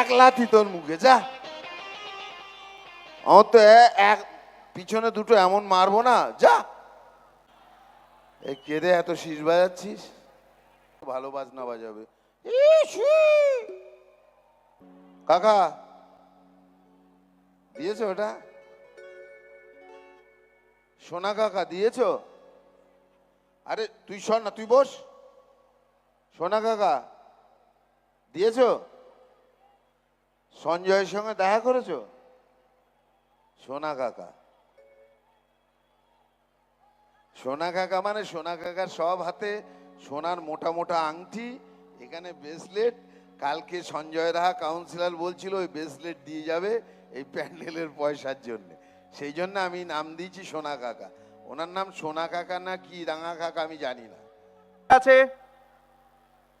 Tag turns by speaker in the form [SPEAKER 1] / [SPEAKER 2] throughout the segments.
[SPEAKER 1] এক লাথি তোর মুখে, যা। আমার তো এক পিছনে দুটো এমন মারবো না, যা। এই কেঁদে এত শীষ বাজাচ্ছিস? ভালো বাজনা বাজাবে। কাকা, দিয়েছ ওটা সোনা কাকা, দিয়েছ? আরে, তুই শোন না, তুই বস। সোনা কাকা, দিয়েছ? সঞ্জয়ের সঙ্গে দেখা করেছ? সোনা কাকা। সোনা কাকা মানে সোনা কাকার সব হাতে সোনার মোটা মোটা আংটি, এখানে ব্রেসলেট কালকে সঞ্জয় রাহা কাউন্সিলর বলছিল, ওই ব্রেসলেট দিয়ে যাবে এই প্যান্ডেলের পয়সার জন্য। সেই জন্য আমি নাম দিয়েছি সোনা কাকা। ওনার নাম সোনা কাকা না কি রাঙা কাকা আমি জানি না।
[SPEAKER 2] আছে।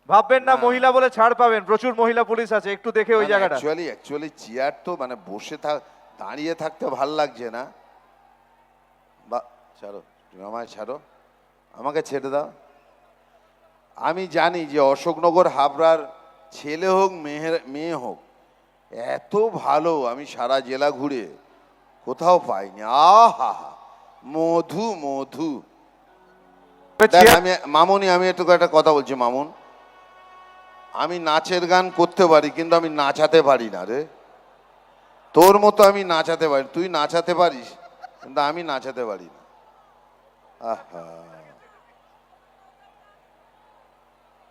[SPEAKER 2] ভাববেন না
[SPEAKER 1] না।
[SPEAKER 2] মহিলা বলে ছাড় পাবেন প্রচুর মহিলা পুলিশ আছে একটু দেখে ওই জায়গাটা।
[SPEAKER 1] অ্যাকচুয়ালি অ্যাকচুয়ালি চেয়ার তো মানে বসে থাক দাঁড়িয়ে থাকতে ভালো লাগছে না। বা ছাড়ো আমায় ছাড়ো আমাকে ছেড়ে দাও। আমি জানি যে অশোকনগর হাবড়ার ছেলে হোক মেয়ের মেয়ে হোক এত ভালো আমি সারা জেলা ঘুরে কোথাও পাইনি। আহা মধু মধু। আমি মামুনি আমি একটু একটা কথা বলছি মামুন। আমি নাচের গান করতে পারি, কিন্তু আমি নাচাতে পারি না রে। তোর মতো আমি নাচাতে পারি, তুই নাচাতে পারিস, কিন্তু আমি নাচাতে পারি না। আহা।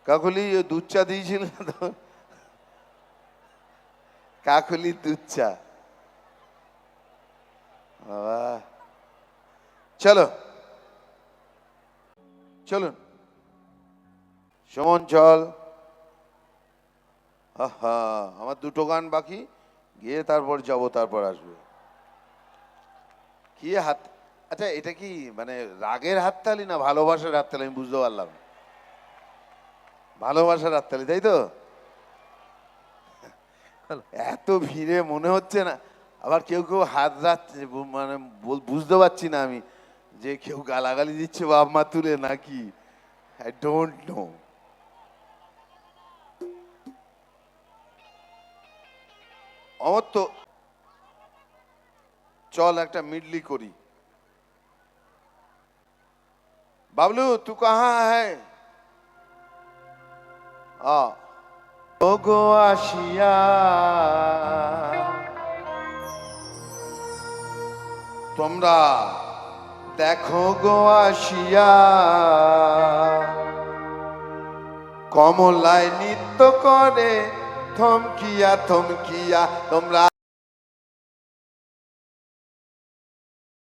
[SPEAKER 1] কাকুলি দুধ দিয়েছিল তো? কাকুলি দুধ চা। চলো। চলুন। সুমন, চল। আহা আমার দুটো গান বাকি গিয়ে তারপর যাব তারপর আসবে। কি হাত আচ্ছা এটা কি মানে রাগের হাততালি না ভালোবাসার হাততালি? আমি বুঝতে পারলাম। ভালোবাসার হাততালি তাই তো? এত ভিড়ে মনে হচ্ছে না আবার কেউ কেউ হাত রাখছে মানে বুঝতে পারছি না আমি যে কেউ গালাগালি দিচ্ছে বাপ মা তুলে নাকি। আই ডোন্ট নো আমার তো চল একটা মিডলি করি। বাবলু, তু কাহা গো আসিয়া। তোমরা দেখো গো আসিয়া। কমলায় নৃত্য করে থমকিয়া থমকিয়া তোমরা